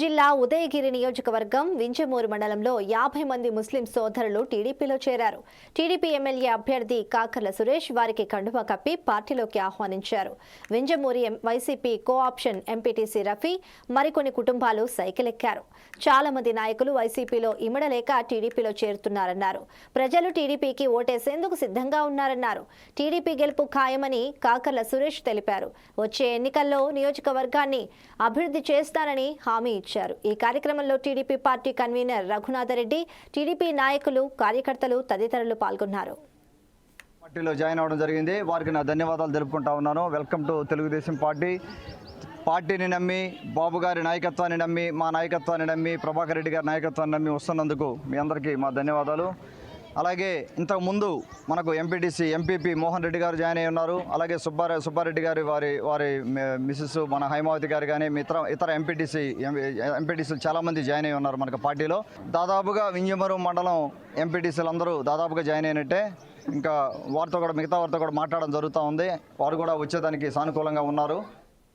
జిల్లా ఉదయగిరి నియోజకవర్గం వింజమూరు మండలంలో యాభై మంది ముస్లిం సోదరులు టీడీపీలో చేరారు. టీడీపీ ఎమ్మెల్యే అభ్యర్థి కాకర్ల సురేష్ వారికి కండువా కప్పి పార్టీలోకి ఆహ్వానించారు. Vinjamuri YCP co option MPTC Rafi మరికొన్ని కుటుంబాలు సైకిల్ ఎక్కారు చాలా మంది నాయకులు వైసీపీలో ఇమడలేక టీడీపీలో చేరుతున్నారన్నారు. ప్రజలు టీడీపీకి ఓటేసేందుకు సిద్ధంగా ఉన్నారన్నారు. టీడీపీ గెలుపు ఖాయమని కాకర్ల సురేష్ తెలిపారు. వచ్చే ఎన్నికల్లో నియోజకవర్గాన్ని అభివృద్ధి చేస్తారని హామీ ఇచ్చారు. ఈ కార్యక్రమంలో TDP party convener Raghunatha Reddy TDP నాయకులు కార్యకర్తలు తదితరులు పాల్గొన్నారు. పార్టీలో జాయిన్ అవ్వడం జరిగింది. వారికి నా ధన్యవాదాలు తెలుపుకుంటా ఉన్నాను. Welcome to Telugu Desam party. పార్టీని నమ్మి బాబు గారి నాయకత్వాన్ని నమ్మి మా నాయకత్వాన్ని నమ్మి ప్రభాకర్ రెడ్డి గారి నాయకత్వాన్ని నమ్మి వస్తున్నందుకు మీ అందరికీ మా ధన్యవాదాలు. అలాగే ఇంతకుముందు మనకు ఎంపీటీసీ ఎంపీపీ మోహన్ రెడ్డి గారు జాయిన్ అయి ఉన్నారు. అలాగే సుబ్బారా సుబ్బారెడ్డి గారి వారి వారి మి- మిస్సెస్ మన హైమావతి గారు కానీ ఇతర ఇతర ఎంపీటీసీ ఎంపీటీసీలు చాలామంది జాయిన్ అయి ఉన్నారు మనకు పార్టీలో. దాదాపుగా వింజమరు మండలం ఎంపీటీసీలు అందరూ దాదాపుగా జాయిన్ అయినట్టే. ఇంకా వారితో కూడా మిగతా వారితో కూడా మాట్లాడడం జరుగుతూ ఉంది. వారు కూడా వచ్చేదానికి సానుకూలంగా ఉన్నారు.